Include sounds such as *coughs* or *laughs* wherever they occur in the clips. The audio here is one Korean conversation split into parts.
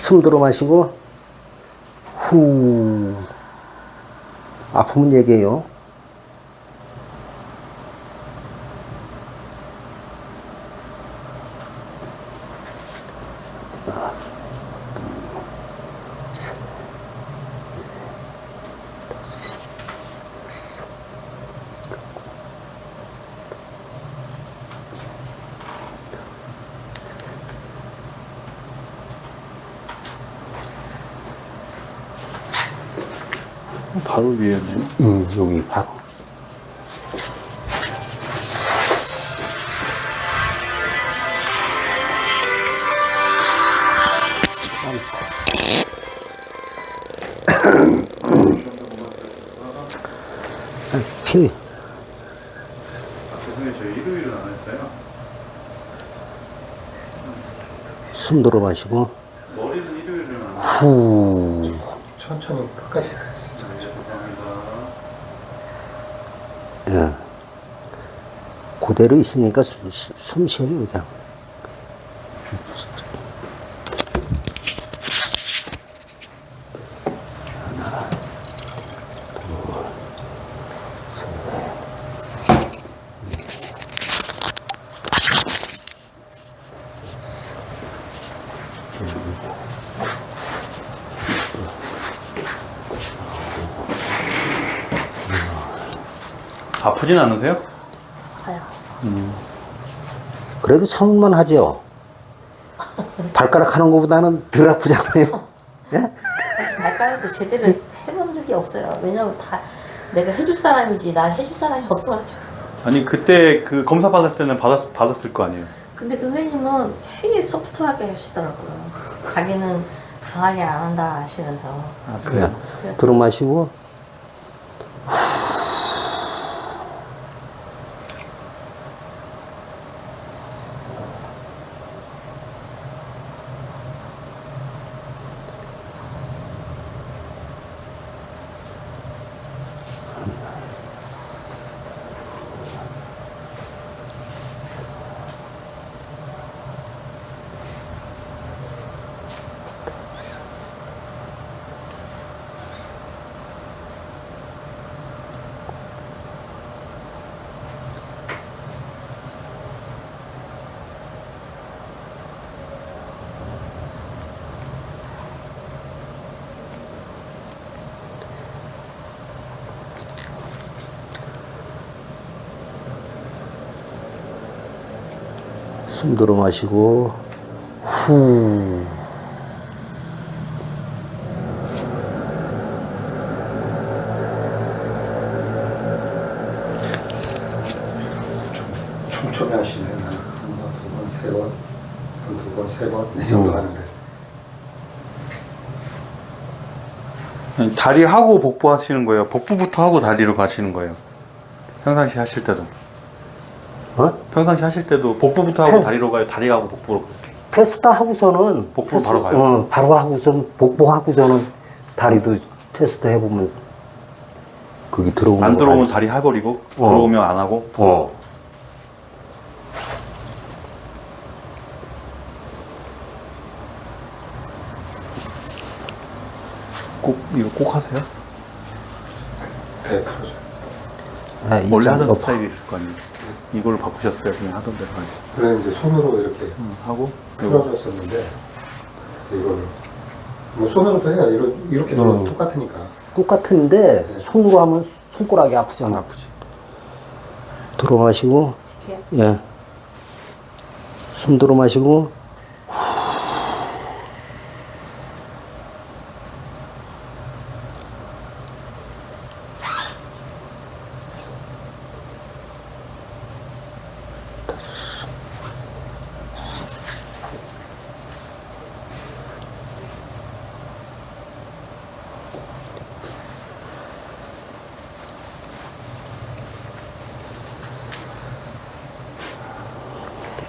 숨 들어 마시고 후 아프면 얘기해요. 바로 위에네. 음, 여기 바로. *coughs* 피, 죄송해요. 저 일요일은 안 했어요. 숨 들어 마시고 머리는 일요일은 안. 후 천천히 끝까지 천천히. 감사합니다. 예. 그대로 있으니까 수- 수- 숨 쉬어요 그냥. 아프진 않으세요? 그래도 참을만 하죠. 발가락 하는 것보다는 덜 아프잖아요. *laughs* 예? 발가락도 제대로 해본 적이 없어요. 왜냐면 다 내가 해줄 사람이지 날 해줄 사람이 없어가지고. 아니 그때 그 검사 받을 때는 받았 받았을 거 아니에요. 근데 그 선생님은 되게 소프트하게 하시더라고요. 자기는 강하게 안 한다 하시면서. 아 그래. 들어 마시고 숨 들어 마시고 후 천천히 하시네. 한 번, 두 번, 세 번, 한두 번, 세 번, 이 정도 음. 하는데. 아니, 다리 하고 복부 하시는 거예요. 복부부터 하고 다리로 가시는 거예요. 평상시 하실 때도. 어? 평상시 하실 때도 복부부터 하고 평- 다리로 가요. 다리 하고 복부로. 테스트 하고서는 복부로 바로 가요? 어, 바로 하고선 복부 하고서는 다리도 테스트 해보면 그게 들어오는 안 거 들어오면? 다리 해버리고 어. 들어오면 안 하고. 어. 꼭 이거 꼭 하세요? 배 풀어줘요. 아, 이 원래 장 하던 높아. 스타일이 있을 거 아니에요. 이걸 바꾸셨어요. 그냥 하던 대로 아니 그래 이제 손으로 이렇게 응, 하고 이거 풀어줬었는데 이거를 뭐 손으로도 해요. 이러, 이렇게 음. 도 똑같으니까. 똑같은데 네. 손으로 하면 손가락이 아프잖아. 아프지. 들어 마시고 이렇게 예. 숨 들어 마시고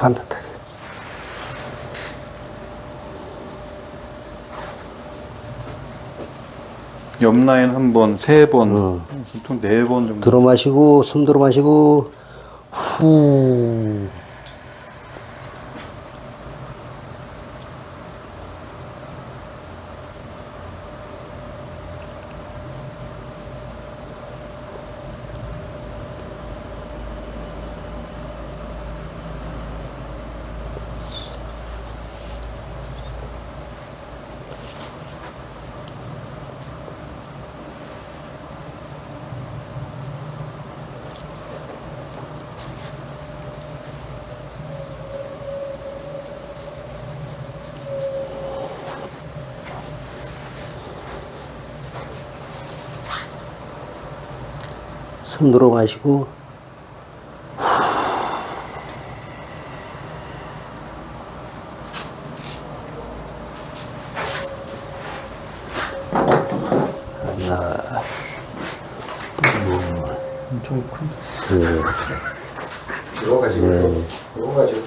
반듯하게. 옆 라인 한 번, 세 번, 어. 보통 네 번 정도. 들어 마시고 숨 들어 마시고 후 숨 들어 마시고 하나 좀 큰. 셋 들어가지고 네. 들어가지고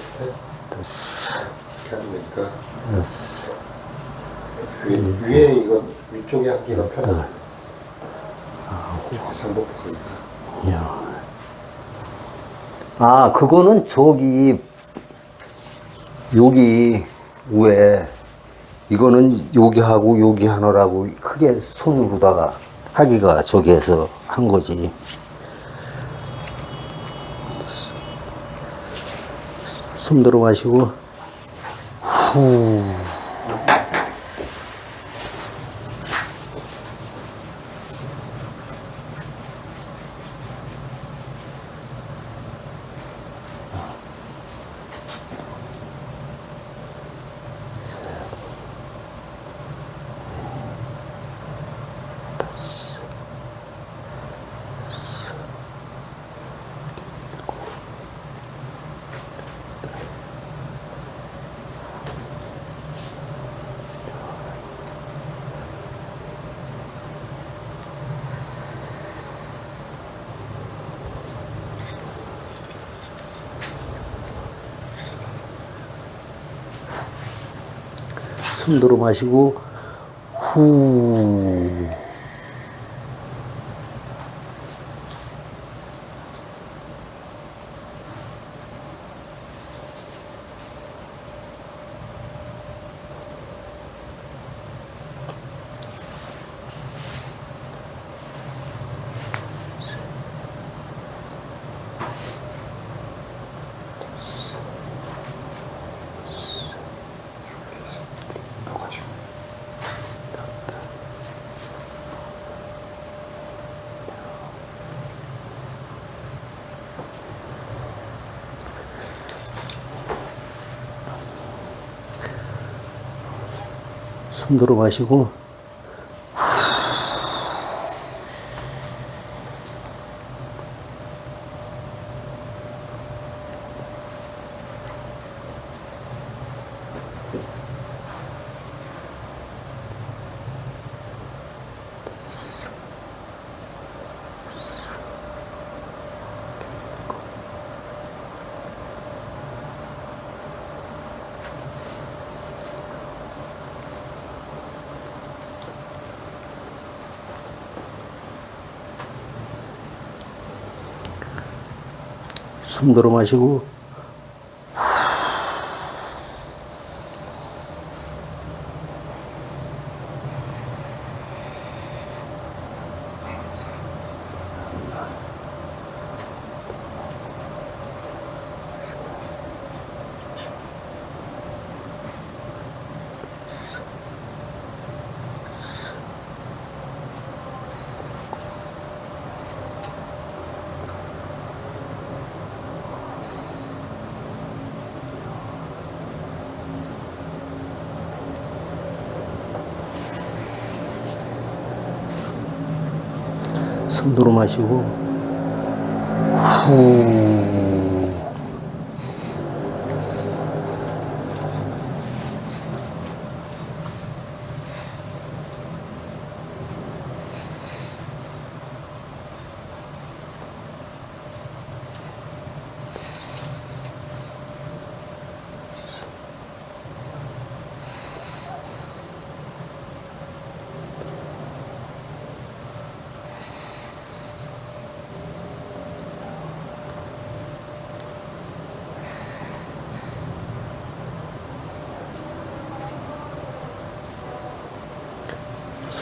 다섯 이렇게 하면 되니까 여섯 위에, 위에 이거 위쪽에 하기가 편하다. 상복합니다. 아, 그거는 저기, 여기, 위에, 이거는 여기 하고 여기 하느라고 크게 손으로다가 하기가 저기에서 한 거지. 숨 들어 마시고, 후. 숨 들어 마시고, 후. 숨 들어 마시고, 숨 들어 마시고, 숨 들어 마시고, 후.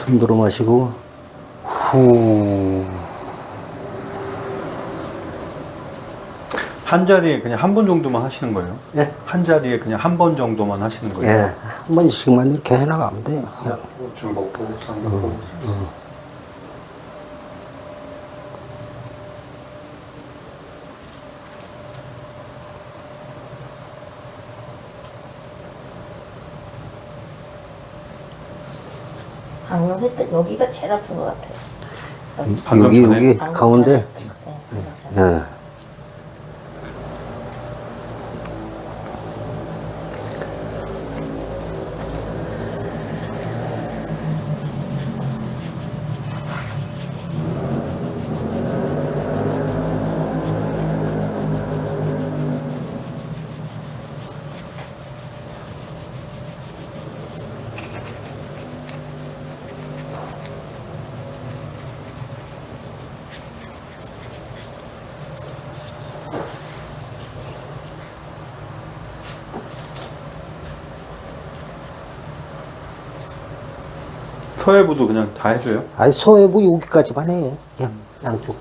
숨 들어 마시고, 후. 한 자리에 그냥 한 번 정도만 하시는 거예요? 예? 한 자리에 그냥 한 번 정도만 하시는 거예요? 예, 한 번씩만 이렇게 해나가면 돼요. 그냥. 중복부, 상복부. 방금 했던 여기가 제일 아픈 것 같아요. 여기. 방금 여기, 전에 여기 방금 가운데. 전에 했던 거. 네. 예. 서해부도 그냥 다 해줘요? 아니 서해부 여기까지만 해요. 그냥 양쪽.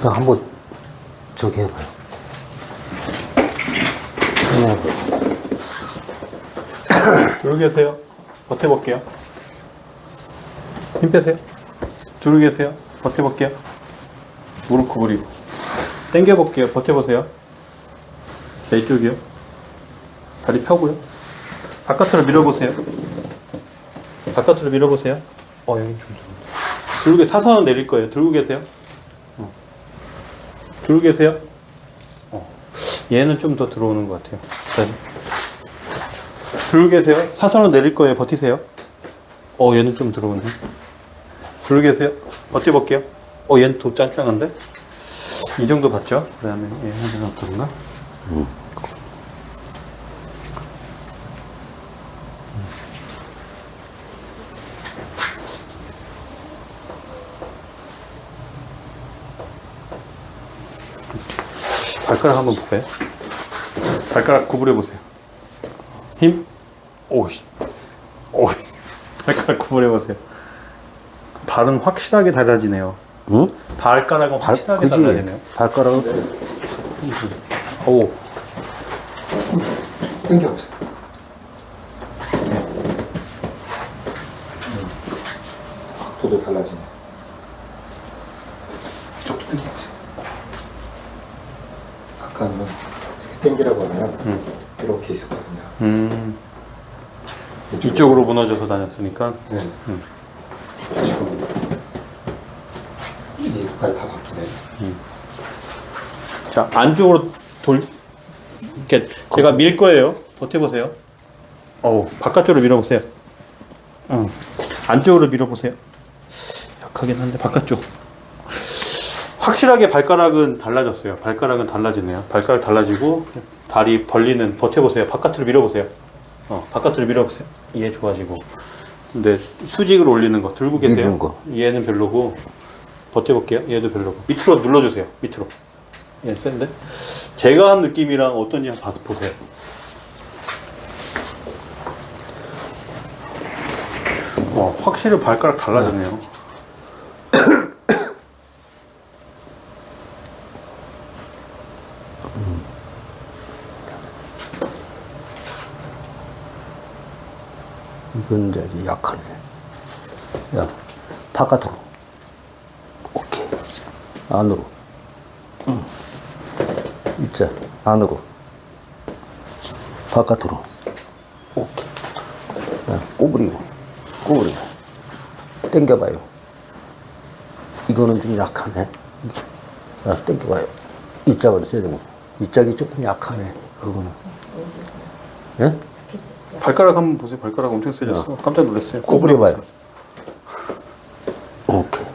그 한번 저기 해봐요. 손해봐요. 들고 *coughs* 계세요. 버텨볼게요. 힘 빼세요. 들고 계세요. 버텨볼게요. 무릎 구부리고. 당겨볼게요. 버텨보세요. 자, 이쪽이요. 다리 펴고요. 바깥으로 밀어보세요. 바깥으로 밀어보세요. 어, 여기 좀. 좀. 들고 계 사선은 내릴 거예요. 들고 계세요. 어. 들고 계세요. 어. 얘는 좀 더 들어오는 것 같아요. 자, 들고 계세요. 사선은 내릴 거예요. 버티세요. 어, 얘는 좀 들어오네. 들고 계세요. 버텨볼게요. 어, 얘는 더 짱짱한데? 이 정도 봤죠? 그 다음에 얘는 어떤가? 발가락 한번 볼까요? 발가락 구부려 보세요. 힘. 오씨. 오. *laughs* 발가락 구부려 보세요. 발은 확실하게 달라지네요. 응? 발가락은 발, 확실하게 그지? 달라지네요. 발가락은 오. 당겨보세요. 각도도 달라지네. 이쪽도 당겨보세요. 아까는 이렇게 당기라고 하면 이렇게 있었거든요. 음. 이쪽으로 무너져서 다녔으니까. 네. 음. 지금 이까지 다 바뀌네. 자, 안쪽으로 돌, 이렇게 제가 밀 거예요. 버텨보세요. 어우, 바깥쪽으로 밀어보세요. 응. 안쪽으로 밀어보세요. 약하긴 한데, 바깥쪽. 확실하게 발가락은 달라졌어요. 발가락은 달라지네요. 발가락 달라지고, 다리 벌리는, 버텨보세요. 바깥으로 밀어보세요. 어, 바깥으로 밀어보세요. 얘 좋아지고. 근데 수직으로 올리는 거 들고 계세요. 거. 얘는 별로고, 버텨볼게요. 얘도 별로고. 밑으로 눌러주세요. 밑으로. 얘 센데? 제가 한 느낌이랑 어떤지 한번 봐서 보세요. 와, 확실히 발가락 달라졌네요. 이제 약하네. 야, 바깥으로. 오케이. 안으로. 응. 있자. 안으로. 바깥으로. 오케이. 야, 꼬부리고. 꼬부리고. 당겨봐요. 이거는 좀 약하네. 자, 땡겨봐요. 이 짝은 세고. 이 짝이 조금 약하네. 그거는. 예? 발가락 한번 보세요. 발가락 엄청 세졌어. 깜짝 놀랐어요. 구부려봐요. 오케이.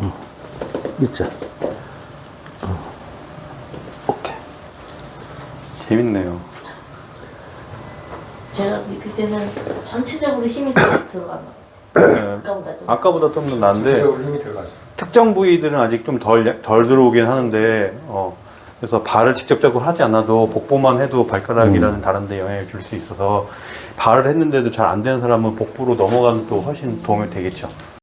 응. 이 짝. 응. 오케이. 재밌네요. 제가 그때는 전체적으로 힘이 더 *coughs* 들어가는 네. 아까보다 좀 아까보다 좀 더 나은데 전체적으로 힘이 들어가죠. 특정 부위들은 아직 좀 덜 덜 들어오긴 하는데 어 그래서 발을 직접적으로 하지 않아도 복부만 해도 발가락이라는 다른 데 영향을 줄 수 있어서 발을 했는데도 잘 안 되는 사람은 복부로 넘어가는 또 훨씬 도움이 되겠죠.